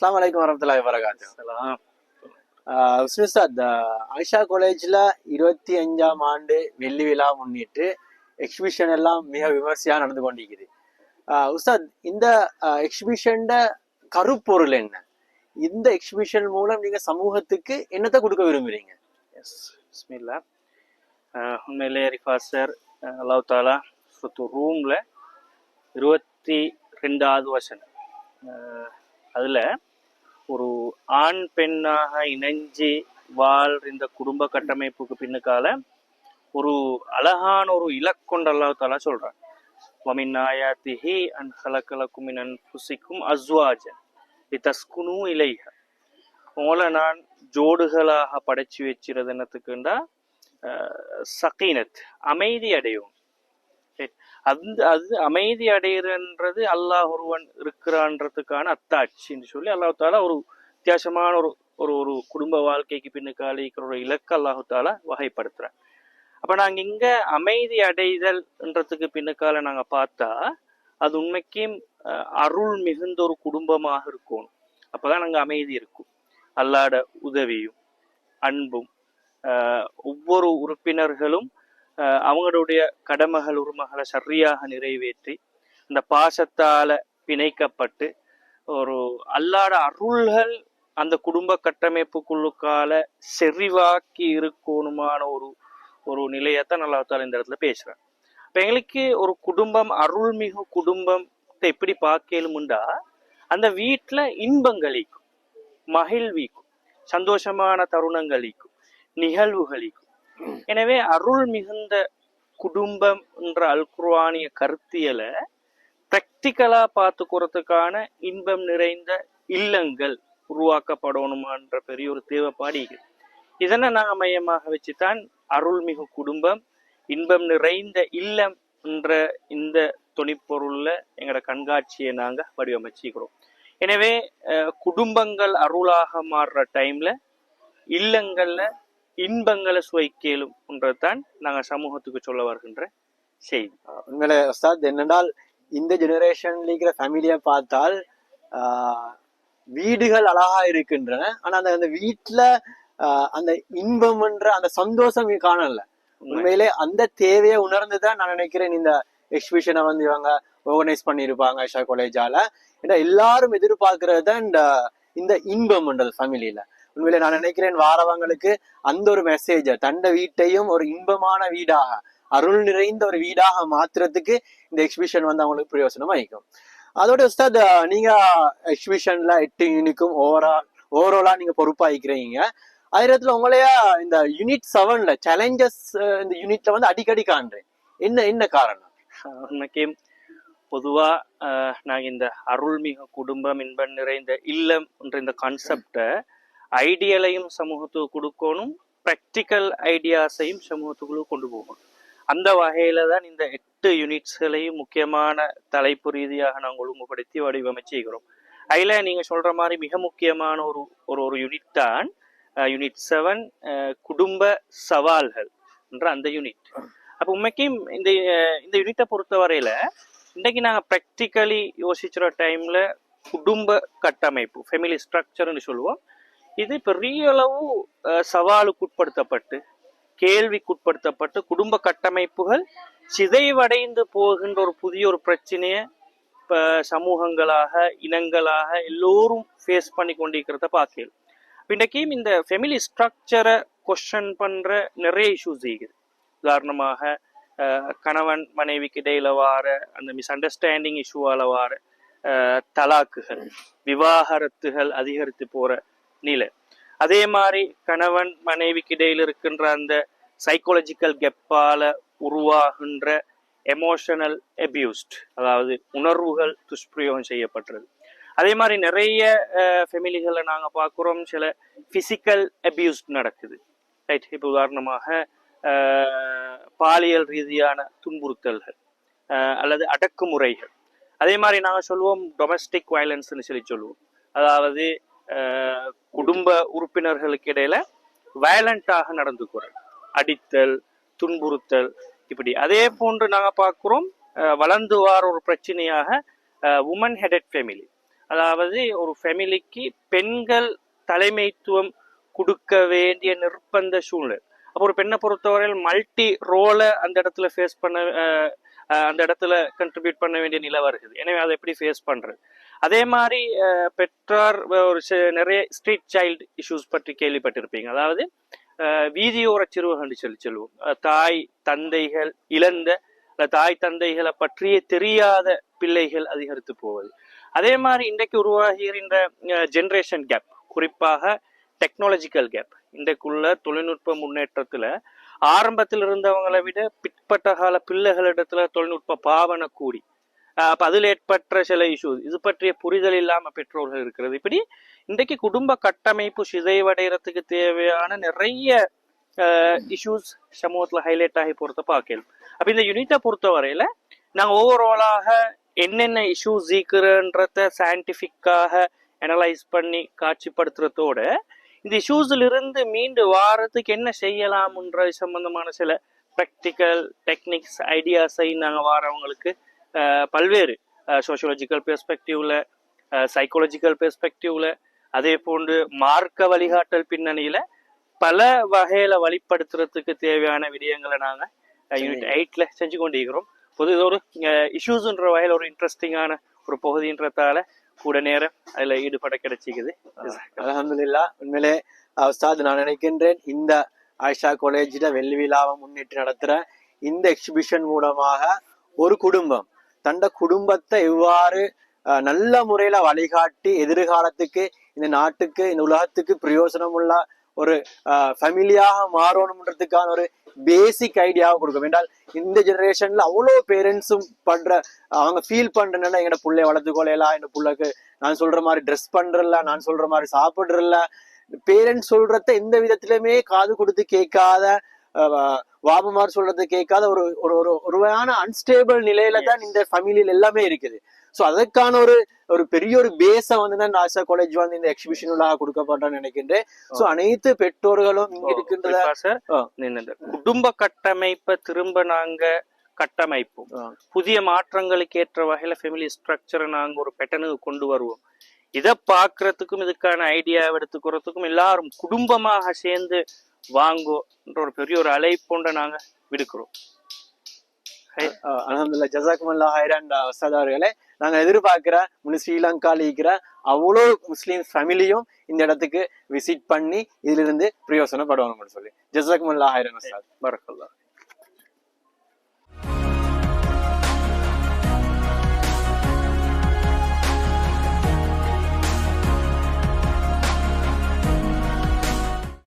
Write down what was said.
அஸ்லாம் வலைக்கம் வரமத்துல்லாஹி வரகாத்து உஸ்மிஸ்தாத் ஆயிஷா காலேஜ்ல இருபத்தி அஞ்சாம் ஆண்டு வெள்ளி விழா முன்னிட்டு எக்ஸிபிஷன் எல்லாம் மிக விமர்சையா நடந்து கொண்டிருக்குது. உஸ்தாத் இந்த எக்ஸிபிஷன் கருப்பொருள் என்ன? இந்த எக்ஸிபிஷன் மூலம் நீங்க சமூகத்துக்கு என்னத்தை கொடுக்க விரும்புறீங்க? எஸ் பிஸ்மில்லா. உண்மையிலே ரிஃபா சார் அல்லாஹ் தாலா ரூமில் இருபத்தி ரெண்டாவது வருஷம் அதில் ஒரு ஆண் பெண்ணாக இணைஞ்சு வாழ்ற இந்த குடும்ப கட்டமைப்புக்கு பின்னுக்கால ஒரு அழகான ஒரு இலக்கொண்டு அல்லாஹ் தாலா சொல்கிறான் வமின் ஆயாத்திஹி அன் ஹலக்கலக்கும் மின் அன்புசிக்கும் அஸ்வாஜன். இத்தஸ்குனு இலைஹ. உங்களை நான் ஜோடுகளாக படைச்சு வச்சிருது என்னத்துக்குண்டா சகீனத் அமைதி அடையும். அந்த அது அமைதி அடைகிறன்றது அல்லாஹ் ஒருவன் இருக்கிறான்றதுக்கான அத்தாட்சின்னு சொல்லி அல்லாஹு தாலா ஒரு வித்தியாசமான ஒரு ஒரு ஒரு குடும்ப வாழ்க்கைக்கு பின்னுக்கால இருக்கிற ஒரு இலக்கு அல்லாஹு தாலா வகைப்படுத்துறேன். அப்போ நாங்கள் இங்கே அமைதி அடைதல்ன்றதுக்கு பின்னுக்கால நாங்கள் பார்த்தா அது உண்மைக்கும் அருள் மிகுந்த ஒரு குடும்பமாக இருக்கணும். அப்பதான் நாங்கள் அமைதி இருக்கும். அல்லாட உதவியும் அன்பும் ஒவ்வொரு உறுப்பினர்களும் அவங்களுடைய கடமைகள் உரிமைகளை சரியாக நிறைவேற்றி அந்த பாசத்தால் பிணைக்கப்பட்டு ஒரு அல்லாட அருள்கள் அந்த குடும்ப கட்டமைப்புக்குள்ளுக்கால செறிவாக்கி இருக்கணுமான ஒரு ஒரு நிலையத்தான் நல்லாத்தால இந்த இடத்துல பேசுகிறேன் இப்போ எங்களுக்கு ஒரு குடும்பம் அருள்மிகு குடும்பத்தை எப்படி பார்க்கலுமுண்டா அந்த வீட்டில் இன்பங்களிக்கும் மகிழ்விக்கும் சந்தோஷமான தருணங்களிக்கும் நிகழ்வுகளிக்கும் எனவே அருள் மிகுந்த குடும்பம் என்ற அல்குர்வானிய கருத்தியலை பிராக்டிக்கலா பார்த்துக்கிறதுக்கான இன்பம் நிறைந்த இல்லங்கள் உருவாக்கப்படணுமான்ற பெரிய ஒரு தேவைப்பாடு இருக்குது இதனை நான் மையமாக வச்சுதான் அருள்மிகு குடும்பம் இன்பம் நிறைந்த இல்லம் என்ற இந்த துணிப்பொருள்ல எங்களோட கண்காட்சியை நாங்க வடிவமைச்சிக்கிறோம் எனவே அஹ், குடும்பங்கள் அருளாக மாறுற டைம்ல இல்லங்கள்ல இன்பங்களை சுவைக்கலும் என்றதான் நாங்க சமூகத்துக்கு சொல்ல வருகின்ற செய்தி. உண்மையில உஸ்தாத் என்னென்றால் இந்த ஜெனரேஷன்ல இருக்கிற ஃபேமிலியை பார்த்தால் ஆஹ், வீடுகள் அழகா இருக்கின்றன. ஆனா அந்த அந்த வீட்டுல அந்த இன்பம்ன்ற அந்த சந்தோஷம் காணல. உண்மையிலே அந்த தேவையை உணர்ந்துதான் நான் நினைக்கிறேன் இந்த எக்ஸிபிஷனை வந்து இவங்க ஆர்கனைஸ் பண்ணியிருப்பாங்க ஐஷா காலேஜால ஏன்னா எல்லாரும் எதிர்பார்க்கறது தான் இந்த இந்த இன்பம்ன்றது ஃபேமிலியில உண்மையில நான் நினைக்கிறேன் வாரவங்களுக்கு அந்த ஒரு மெசேஜ தண்ட வீட்டையும் ஒரு இன்பமான வீடாக அருள் நிறைந்த ஒரு வீடாக மாத்துறதுக்கு இந்த எக்ஸிபிஷன் வந்து அவங்களுக்கு பிரயோசனமா இருக்கும் அதோட உஸ்தாத் நீங்க எக்ஸிபிஷன்ல எட்டு யூனிக்கும் ஓவரால் ஓவராலா நீங்க பொறுப்பாயிக்கிறீங்க அதே நேரத்துல உங்களைய இந்த யூனிட் செவன்ல சேலஞ்சஸ் இந்த யூனிட்ல வந்து அடிக்கடி காண்றேன். என்ன என்ன காரணம்? இன்னைக்கு பொதுவா அஹ், நாங்க இந்த அருள்மிகு குடும்பம் இன்பம் நிறைந்த இல்லம் என்ற இந்த கான்செப்டை ஐடியலையும் சமூகத்துக்கு கொடுக்கணும் ப்ராக்டிக்கல் ஐடியாஸையும் சமூகத்துக்குள்ள கொண்டு போகணும். அந்த வகையில தான் இந்த எட்டு யூனிட்ஸ்களையும் முக்கியமான தலைப்பு ரீதியாக நாங்கள் ஒழுங்குபடுத்தி வடிவமைச்சிருக்கிறோம். அதில் நீங்க சொல்ற மாதிரி மிக முக்கியமான ஒரு ஒரு ஒரு யூனிட் தான் யூனிட் செவன் குடும்ப சவால்கள் என்ற அந்த யூனிட் அப்போ உண்மைக்கும் இந்த இந்த யூனிட்டை பொறுத்தவரையில இன்னைக்கு நாங்கள் ப்ராக்டிக்கலி யோசிச்சுற டைம்ல குடும்ப கட்டமைப்பு ஃபெமிலி ஸ்ட்ரக்சர்னு சொல்லுவோம். இது பெரிய அளவு சவாலுக்கு உட்படுத்தப்பட்டு கேள்விக்குட்படுத்தப்பட்டு குடும்ப கட்டமைப்புகள் சிதைவடைந்து போகின்ற ஒரு புதிய ஒரு பிரச்சனையை இப்போ சமூகங்களாக இனங்களாக எல்லோரும் ஃபேஸ் பண்ணி கொண்டிருக்கிறத பார்க்கலாம் இன்றைக்கி இந்த ஃபெமிலி ஸ்ட்ரக்சரை கொஸ்டின் பண்ணுற நிறைய இஷ்யூஸ் இருக்குது. உதாரணமாக கணவன் மனைவிக்கு இடையில வார அந்த மிஸ் அண்டர்ஸ்டாண்டிங் இஷ்யூவால் வார தலாக்குகள் விவாகரத்துகள் அதிகரித்து போகிற நிலை. அதே மாதிரி கணவன் மனைவிக்கு இடையில் இருக்கின்ற அந்த சைக்காலஜிக்கல் கெப்பால உருவாகின்ற எமோஷனல் அபியூஸ்ட் அதாவது உணர்வுகள் துஷ்பிரயோகம் செய்யப்பட்டது. அதே மாதிரி நிறைய ஃபெமிலிகளை நாங்கள் பார்க்குறோம் சில ஃபிசிக்கல் அபியூஸ் நடக்குது. ரைட் இப்போ உதாரணமாக பாலியல் ரீதியான துன்புறுத்தல்கள் அல்லது அடக்குமுறைகள். அதே மாதிரி நாங்கள் சொல்லுவோம் டொமஸ்டிக் வயலன்ஸ்னு சொல்லி சொல்லுவோம் அதாவது குடும்ப உறுப்பினர்களுக்கு இடையில வயலண்டாக நடந்துக்கிறது அடித்தல் துன்புறுத்தல் இப்படி. அதே போன்று நாங்கள் பார்க்குறோம் வளர்ந்து வார ஒரு பிரச்சனையாக உமன் ஹெடட் ஃபேமிலி அதாவது ஒரு ஃபேமிலிக்கு பெண்கள் தலைமைத்துவம் கொடுக்க வேண்டிய நிர்பந்த சூழ்நிலை. அப்போ ஒரு பெண்ணை பொறுத்தவரையில் மல்டி ரோலை அந்த இடத்துல ஃபேஸ் பண்ண அந்த இடத்துல கண்ட்ரிபியூட் பண்ண வேண்டிய நிலை வருது எனவே அதை எப்படி ஃபேஸ் பண்ணுறது அதே மாதிரி பெற்றார் ஒரு நிறைய ஸ்ட்ரீட் சைல்டு இஷ்யூஸ் பற்றி கேள்விப்பட்டிருப்பீங்க. அதாவது வீதியோர சிறுவர்கள் சொல்லி சொல்லுவோம். தாய் தந்தைகள் இழந்த தாய் தந்தைகளை பற்றிய தெரியாத பிள்ளைகள் அதிகரித்து போவது. அதே மாதிரி இன்றைக்கு உருவாகின்ற ஜென்ரேஷன் கேப் குறிப்பாக டெக்னாலஜிக்கல் கேப் இன்றைக்குள்ள தொழில்நுட்ப முன்னேற்றத்துல ஆரம்பத்தில் இருந்தவங்களை விட பிற்பட்ட கால பிள்ளைகளிடத்துல தொழில்நுட்ப பாவனை கூடி அப்ப அதில் ஏற்பட்ட சில இஷ்யூஸ் இது பற்றிய புரிதல் இல்லாம பெற்றோர்கள் இருக்கிறது. இப்படி இன்றைக்கு குடும்ப கட்டமைப்பு சிதைவடைகிறதுக்கு தேவையான நிறைய இஷ்யூஸ் சமூகத்துல ஹைலைட் ஆகி பொறுத்த பார்க்கலாம் அப்ப இந்த யூனிட்டை பொறுத்தவரையில நாங்க ஓவராலாக என்னென்ன இஷ்யூஸ் ஈக்குறன்றத சயின்டிஃபிக்காக அனலைஸ் பண்ணி காட்சிப்படுத்துறதோட இந்த இஷ்யூஸ்ல இருந்து மீண்டு வாரத்துக்கு என்ன செய்யலாம்ன்ற சம்பந்தமான சில ப்ராக்டிக்கல் டெக்னிக்ஸ் ஐடியாஸை நாங்கள் வாரவங்களுக்கு பல்வேறு சோஷியலாஜிக்கல் பெர்ஸ்பெக்டிவ்ல சைக்காலஜிக்கல் பெர்ஸ்பெக்டிவ்ல அதே போன்று மார்க்க வழிகாட்டல் பின்னணியில பல வகையில வழிப்படுத்துறதுக்கு தேவையான விடயங்களை நாங்க யூனிட் எயிட்ல செஞ்சு கொண்டிருக்கிறோம். பொது இது ஒரு இஷ்யூஸ்ன்ற வகையில் ஒரு இன்ட்ரெஸ்டிங்கான ஒரு பகுதின்றதால கூட நேரம் அதுல ஈடுபட கிடைச்சிக்குது. அலமதுல்லா உண்மையிலே உஸ்தாத் நான் நினைக்கின்றேன் இந்த ஆயிஷா காலேஜில வெள்ளி விழாவை முன்னிட்டு நடத்துற இந்த எக்ஸிபிஷன் மூலமாக ஒரு குடும்பம் தண்ட குடும்பத்தை எவ்வாறு நல்ல முறையில வழிகாட்டி எதிர்காலத்துக்கு இந்த நாட்டுக்கு இந்த உலகத்துக்கு பிரயோசனம் உள்ள ஒரு ஃபேமிலியாக மாறணும்ன்றதுக்கான ஒரு பேசிக் ஐடியாவை கொடுக்கும். என்றால் இந்த ஜெனரேஷன்ல அவ்வளோ பேரண்ட்ஸும் பண்ற அவங்க ஃபீல் பண்றேன்னா என்னோட பிள்ளைய வளர்த்து கொள்ளையலாம் எங்க புள்ளைக்கு நான் சொல்ற மாதிரி ட்ரெஸ் பண்றல நான் சொல்ற மாதிரி சாப்பிட்றல பேரண்ட்ஸ் சொல்றத எந்த விதத்திலுமே காது கொடுத்து கேட்காத வாபமார் சொல்றது கேட்காத ஒரு ஒரு ஒரு ஒருவையான அன்ஸ்டேபிள் நிலையில தான் இந்த ஃபேமிலியில எல்லாமே இருக்குது. சோ அதற்கான ஒரு ஒரு பெரிய ஒரு பேஸ வந்து தான் நாசா காலேஜ் வந்து இந்த எக்ஸிபிஷன் உள்ளாக கொடுக்கப்பட்டேன்னு நினைக்கின்றேன். சோ அனைத்து பெற்றோர்களும் இங்க ஆ. இந்த குடும்ப கட்டமைப்பை திரும்ப நாங்க கட்டமைப்போம். புதிய மாற்றங்களுக்கு ஏற்ற வகையில ஃபேமிலி ஸ்ட்ரக்சரை நாங்க ஒரு பெட்டனுக்கு கொண்டு வருவோம். இதை பார்க்கறதுக்கும் இதுக்கான ஐடியா எடுத்துக்கிறதுக்கும் எல்லாரும் குடும்பமாக சேர்ந்து வாங்கோன்ற ஒரு பெரிய ஒரு அழைப்பொண்ட நாங்க விடுக்கிறோம். அலமதுல்லா ஜசாக்குமல்லா ஹைரான் வசாத் அவர்களே நாங்க எதிர்பார்க்கிற முழு ஸ்ரீலங்கால இருக்கிற அவ்வளோ முஸ்லீம் ஃபேமிலியும் இந்த இடத்துக்கு விசிட் பண்ணி இதுல இருந்து பிரயோசனப்படுவாங்கன்னு சொல்லி. ஜசாக்குமல்லா ஹைரான் வசாத் பரக்கல்லா